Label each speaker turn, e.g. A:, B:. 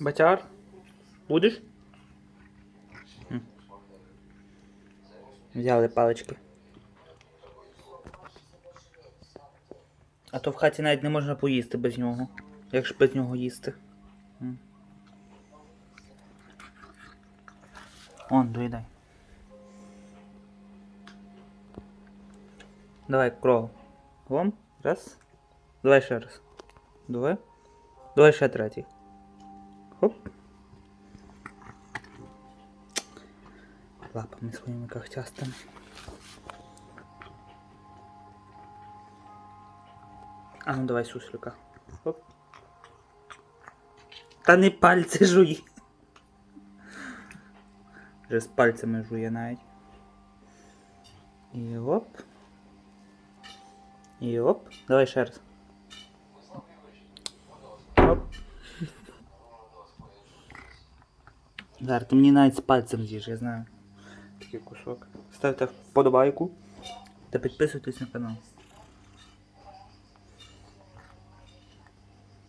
A: Батяр? Будеш? Взяли палички. А то в хаті навіть не можна поїсти без нього. Як ж без нього їсти? М. Он, доїдай. Давай кров. Вон. Раз. Давай ще раз. Давай. Давай ще третій. Хоп. Лапами своїми когтястими. А ну давай суслика. Хоп. Та не пальці жуй. Вже з пальцями жує навіть. І оп. І оп. Давай ще раз. Оп. Зараз, ти мені навіть з пальцем з'їж, я знаю. Такий кусок. Ставте вподобайку та підписуйтесь на канал.